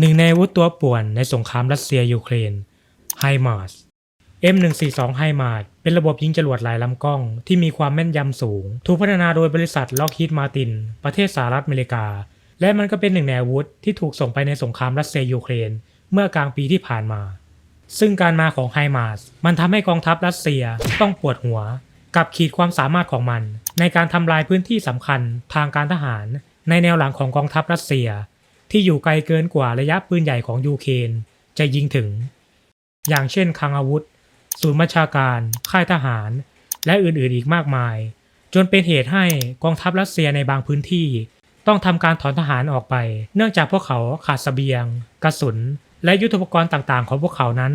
หนึ่งในอาวุธตัวป่วนในสงครามรัสเซียยูเครนไฮมาร์ส M142 ไฮมาร์สเป็นระบบยิงจรวดหลายลำกล้อง ที่มีความแม่นยำสูง ถูกพัฒนาโดยบริษัทล็อกฮีดมาติน ประเทศสหรัฐอเมริกา และมันก็เป็นหนึ่งในอาวุธที่ถูกส่งไปในสงครามรัสเซียยูเครน เมื่อกลางปีที่ผ่านมา ซึ่งการมาของไฮมาร์สมันทำให้กองทัพรัสเซียต้องปวดหัว กับขีดความสามารถของมัน ในการทำลายพื้นที่สำคัญทางการทหาร ในแนวหลังของกองทัพรัสเซีย ที่อยู่ไกลเกินกว่าระยะปืนใหญ่ของยูเครนจะยิงถึง อย่างเช่นคลังอาวุธ ศูนย์บัญชาการ ค่ายทหาร และอื่นๆอีกมากมาย จนเป็นเหตุให้กองทัพรัสเซียในบางพื้นที่ ต้องทำการถอนทหารออกไป เนื่องจากพวกเขาขาดเสบียง กระสุน และยุทธปกรณ์ต่างๆ ของพวกเขานั้น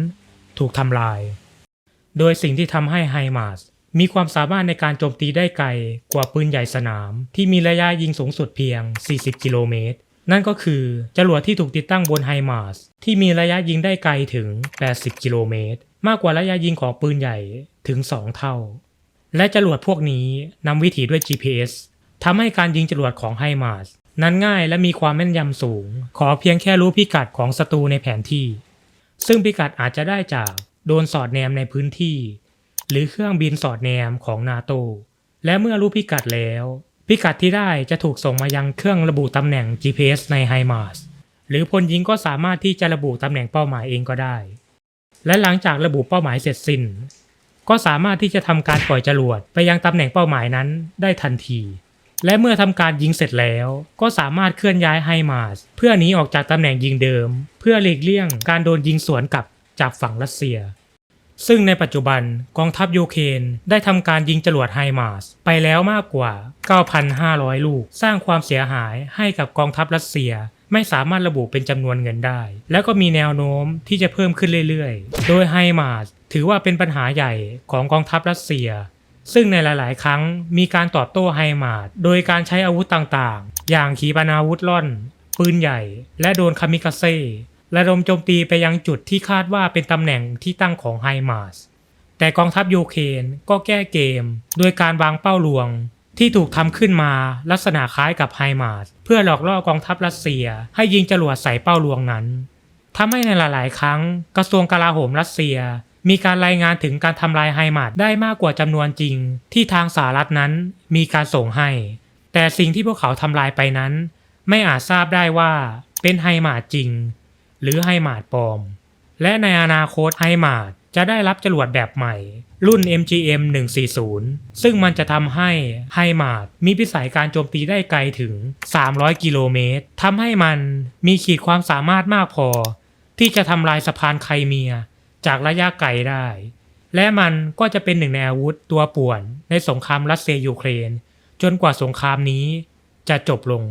ถูกทำลาย โดยสิ่งที่ทำให้ไฮมาสมีความสามารถในการโจมตีได้ไกลกว่าปืนใหญ่สนาม ที่มีระยะยิงสูงสุดเพียง 40 กิโลเมตร นั่นก็คือจรวดที่ถูกติดตั้งบนไฮมาร์สที่มีระยะยิงได้ไกลถึง 80 กิโลเมตร มากกว่าระยะยิงของปืนใหญ่ถึง 2 เท่า และจรวดพวกนี้นำวิถีด้วย GPS ทำให้การยิงจรวดของไฮมาร์สนั้นง่ายและมีความแม่นยำสูง ขอเพียงแค่รู้พิกัดของศัตรูในแผนที่ ซึ่งพิกัดอาจจะได้จากโดนสอดแนมในพื้นที่ หรือเครื่องบินสอดแนมของนาโตและเมื่อรู้พิกัดแล้ว พิกัดที่ได้จะถูกส่งมายังเครื่องระบุตำแหน่ง GPS ในไฮมาร์สหรือพลยิงก็สามารถที่จะระบุตำแหน่งเป้าหมายเองก็ได้ และหลังจากระบุเป้าหมายเสร็จสิ้น ก็สามารถที่จะทำการปล่อยจรวดไปยังตำแหน่งเป้าหมายนั้นได้ทันที และเมื่อทำการยิงเสร็จแล้ว ก็สามารถเคลื่อนย้ายไฮมาร์สเพื่อหนีออกจากตำแหน่งยิงเดิม เพื่อหลีกเลี่ยงการโดนยิงสวนกลับจากฝั่งรัสเซีย ซึ่งในปัจจุบันกองทัพยูเครนได้ทำการยิงจรวดไฮมาร์สไปแล้วมากกว่า 9,500 ลูก สร้างความเสียหายให้กับกองทัพรัสเซียไม่สามารถระบุเป็นจำนวนเงินได้ แล้วก็มีแนวโน้มที่จะเพิ่มขึ้นเรื่อยๆ โดยไฮมาร์สถือว่าเป็นปัญหาใหญ่ของกองทัพรัสเซีย ซึ่งในหลายๆ ครั้งมีการตอบโต้ไฮมาร์สโดยการใช้อาวุธต่างๆ อย่างขีปนาวุธล่อน ปืนใหญ่ และโดรนคามิกาเซ่ ระดมโจมตีไปยังจุดที่คาดว่าเป็นตำแหน่งที่ตั้งของไฮมาร์สแต่กองทัพยูเครนก็แก้เกม โดยการวางเป้าลวง ที่ถูกทำขึ้นมาลักษณะคล้ายกับไฮมาร์สเพื่อหลอกล่อกองทัพรัสเซีย ให้ยิงจรวดใส่เป้าลวงนั้นทำให้ในหลาย ๆ ครั้งกระทรวงกลาโหมรัสเซีย มีการรายงานถึงการทำลายไฮมาร์สได้มากกว่าจำนวนจริง ที่ทางสหรัฐนั้นมีการส่งให้ แต่สิ่งที่พวกเขาทำลายไปนั้น ไม่อาจทราบได้ว่าเป็นไฮมาร์สจริง หรือไฮมาดปลอม และในอนาคตไฮมาดจะได้รับจรวดแบบใหม่ รุ่น MGM 140 ซึ่งมันจะทำให้ไฮมาดมีพิสัยการโจมตีได้ไกลถึง 300 กิโลเมตรทำให้มันมีขีดความสามารถมากพอ ที่จะทำลายสะพานไครเมีย จากระยะไกลได้ และมันก็จะเป็นหนึ่งในอาวุธตัวป่วนในสงครามรัสเซียยูเครน จนกว่าสงครามนี้จะจบลง